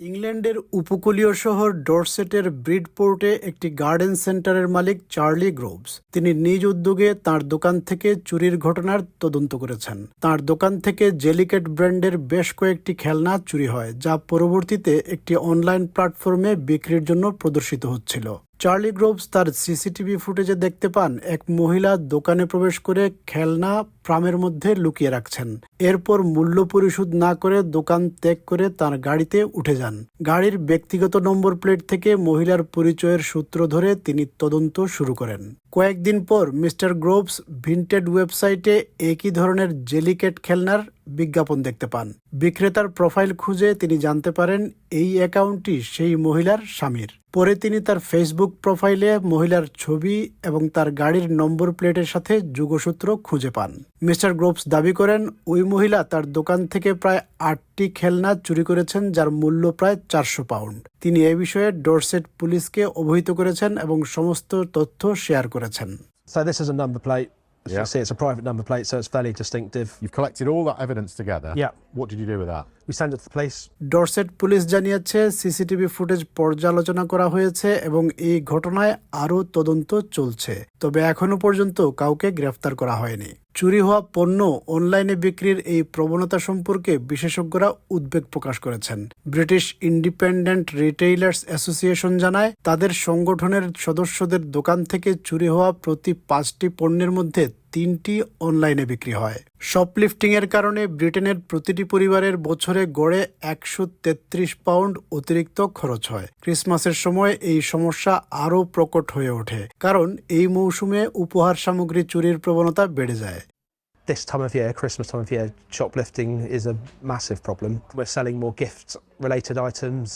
ইংল্যান্ডের উপকূলীয় শহর ডরসেটের ব্রিডপোর্টে একটি গার্ডেন সেন্টারের মালিক চার্লি গ্রোভস। তিনি নিজ উদ্যোগে তার দোকান থেকে চুরির ঘটনার তদন্ত করেছেন। তার দোকান থেকে জেলিকেট ব্র্যান্ডের বেশ কয়েকটি খেলনা চুরি হয়, যা পরবর্তীতে একটি অনলাইন প্ল্যাটফর্মে বিক্রির জন্য প্রদর্শিত হচ্ছিল। চার্লি গ্রোভস তার সিসিটিভি ফুটেজে দেখতে পান এক মহিলা দোকানে প্রবেশ করে খেলনা প্রামের মধ্যে লুকিয়ে রাখছেন। এরপর মূল্য পরিশোধ না করে দোকান ত্যাগ করে তার গাড়িতে উঠে যান। গাড়ির ব্যক্তিগত নম্বর প্লেট থেকে মহিলার পরিচয়ের সূত্র ধরে তিনি তদন্ত শুরু করেন। কয়েকদিন পর মিস্টার গ্রোভস ভিন্টেড ওয়েবসাইটে একই ধরনের জেলিকেট খেলনার বিজ্ঞাপন দেখতে পান। বিক্রেতার প্রোফাইল খুঁজে তিনি জানতে পারেন এই অ্যাকাউন্টটি সেই মহিলার স্বামীর। পরে তিনি তার ফেসবুক প্রোফাইলে মহিলার ছবি এবং তার গাড়ির নম্বর প্লেটের সাথে যুগসূত্র খুঁজে পান। মিস্টার গ্রোভস দাবি করেন, ওই মহিলা তার দোকান থেকে প্রায় আটটি খেলনা চুরি করেছেন যার মূল্য প্রায় চারশো পাউন্ড। তিনি এ বিষয়ে ডোরসেট পুলিশকে অবহিত করেছেন এবং সমস্ত তথ্য শেয়ার করেছেন। So this is a number plate. As Yeah. you see, it's a private number plate, so it's fairly distinctive. You've collected all that evidence together. Yeah. What did you do with that? We sent it to the police. Dorset police জানিয়েছে CCTV footage পর্যালোচনা করা হয়েছে এবং এই ঘটনায় আরও তদন্ত চলছে তবে এখনও পর্যন্ত কাউকে গ্রেফতার করা হয়নি চুরি হওয়া পণ্য অনলাইনে বিক্রির এই প্রবণতা সম্পর্কে বিশেষজ্ঞরা উদ্বেগ প্রকাশ করেছেন। ব্রিটিশ ইন্ডিপেন্ডেন্ট রিটেইলার্স অ্যাসোসিয়েশন জানায়, তাদের সংগঠনের সদস্যদের দোকান থেকে চুরি হওয়া প্রতি পাঁচটি পণ্যের মধ্যে তিনটি অনলাইনে বিক্রি হয় শপলিফটিং এর কারণে ব্রিটেনের প্রতিটি পরিবারের বছরে গড়ে একশো তেত্রিশ পাউন্ড অতিরিক্ত খরচ হয় ক্রিসমাসের সময় এই সমস্যা আরও প্রকট হয়ে ওঠে কারণ এই মৌসুমে উপহার সামগ্রী চুরির প্রবণতা বেড়ে যায় This time of year, Christmas time of year, shoplifting is a massive problem. We're selling more gift-related items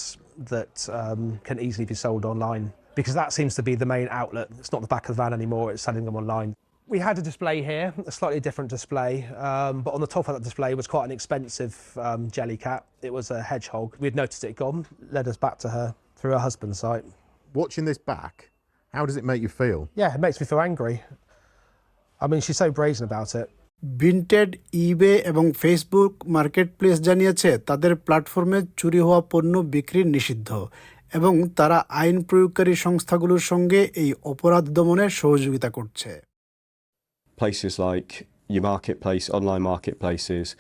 that um, can easily be sold online because that seems to be the main outlet. It's not the back of the van anymore; it's selling them online. We had a display here, a slightly different display, um, but on the top of that display was quite an expensive um, jelly cat. It was a hedgehog. We'd noticed it had gone, led us back to her through her husband's site. Watching this back, how does it make you feel? Yeah, it makes me feel angry. I mean, she's so brazen about it. ভিন্টেড ইবে এবং Facebook market place জানিয়েছে তাদের প্ল্যাটফর্মে চুরি হওয়া পণ্য বিক্রি নিষিদ্ধ এবং তারা আইন প্রয়োগকারী সংস্থাগুলোর সঙ্গে এই অপরাধ দমনে সহযোগিতা করছে places like your marketplace, online marketplaces,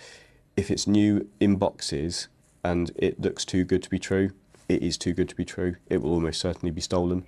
if it's new inboxes and it looks too good to be true, it is too good to be true. It will almost certainly be stolen.